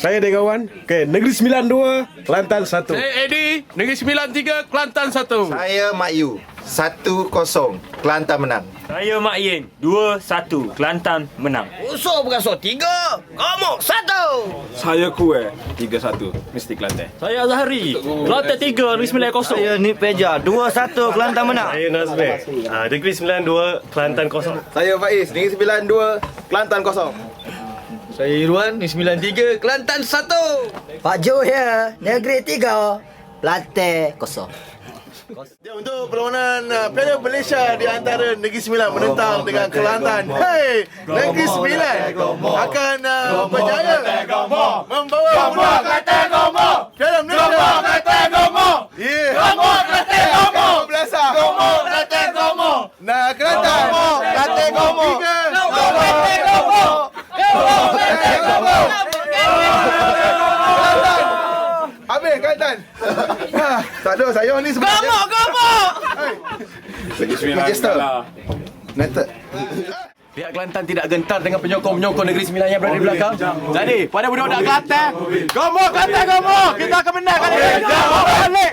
Saya Degawan. Okey, Negeri Sembilan dua, Kelantan satu. Saya Eddie, Negeri Sembilan Tiga, Kelantan Satu. Saya Mak Yu 1-0 Kelantan menang Saya Mak Yin 2-1 Kelantan menang Usul beraso tiga, komok satu. Saya Kue 3-1, Mesti Kelantan. Saya Azhari Kelantan 3 Negeri 9 kosong Saya Nip Peja, dua satu Kelantan menang. Saya Nazmi. Ah, Negeri 92, Kelantan kosong. Saya Faiz, Negeri Sembilan dua, Kelantan kosong. Saya Irwan, Negeri 93, Kelantan satu. Pak Jo ya, Negeri Tiga, Lantai kosong. Ya, untuk perlawanan uh, Piala Malaysia di antara Negeri Sembilan menentang dengan Kelantan. Hey, Negeri Sembilan akan uh, berjaya membawa bola Habis Kelantan. Ah, tak ada saya ni sebenarnya. Negeri Sembilan Manchester. kalah. United. Pihak Kelantan tidak gentar dengan penyokong-penyokong Negeri Sembilan yang berada di belakang. Jadi, pada budak-budak Kelantan, gomo Kelantan gomo. Kita akan menang kali ini. Gomo balik.